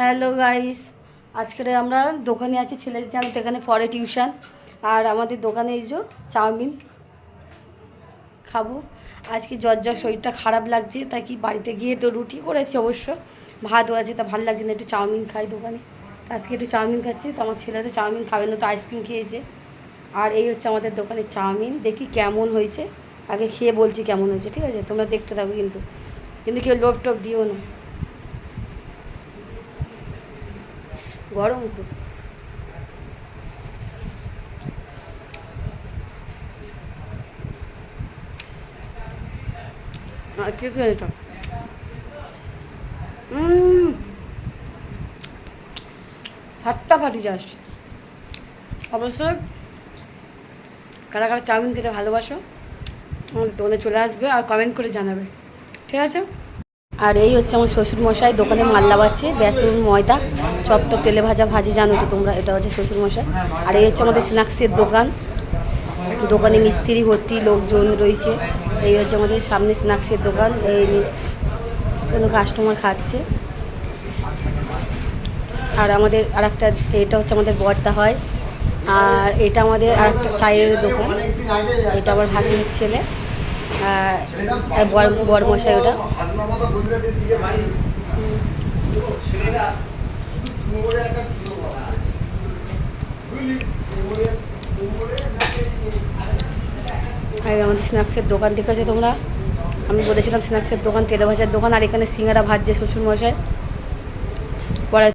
Hello guys, আজকে আমরা দোকানে আছি ছেলের জানো তো এখানে পরে টিউশন। আর আমাদের দোকানে যে চাউমিন খাব। আজকে জ্বর শরীরটা খারাপ লাগছে, তাই কি বাড়িতে গিয়ে তো রুটি করেছে অবশ্য। ভাতও আছে, তা ভালো লাগছে না, একটু চাউমিন খাই দোকানে। তা আজকে একটু চাউমিন খাচ্ছি, তো আমার ছেলে তো চাউমিন খাবে না, তো আইসক্রিম খেয়েছে। আর এই হচ্ছে আমাদের দোকানে চাউমিন, দেখি কেমন হয়েছে। আগে খেয়ে বলছি কেমন হয়েছে, ঠিক আছে? তোমরা দেখতে থাকো কিন্তু। কিন্তু কেউ লোভ টোপ দিও না। গরম খুব কিছু এটা ফাটাফাটি জাস্ট অবশ্যই কারা কারা চাউমিন খেতে ভালোবাসো, আমাদের দোকানে চলে আসবে আর কমেন্ট করে জানাবে। ঠিক আছে? আর এই হচ্ছে আমার শ্বশুর মশাই দোকানে মাল্লা বাচ্ছে বেসন, ময়দা চপ তো তেলে ভাজা, ভাজি জানো তো তোমরা, এটা হচ্ছে শ্বশুর মশাই আর এই হচ্ছে আমাদের স্ন্যাক্সের দোকান। দোকানে মিস্ত্রি, ভর্তি লোকজন রয়েছে। এই হচ্ছে আমাদের সামনে স্ন্যাক্সের দোকান। এই কোনো কাস্টমার খাচ্ছে। আর আমাদের আর একটা এটা হচ্ছে আমাদের বর্তা হয়। আর এটা আমাদের আর একটা চায়ের দোকান। এটা আমার ভাসির ছেলে। আর মশাই ওটা। আমাদের স্ন্যাক্সের দোকান দেখেছ তোমরা? আমি বলেছিলাম স্ন্যাক্সের দোকান, তেলে ভাজার দোকান, আর এখানে সিঙ্গারা ভাজছে শ্বশুর মশাই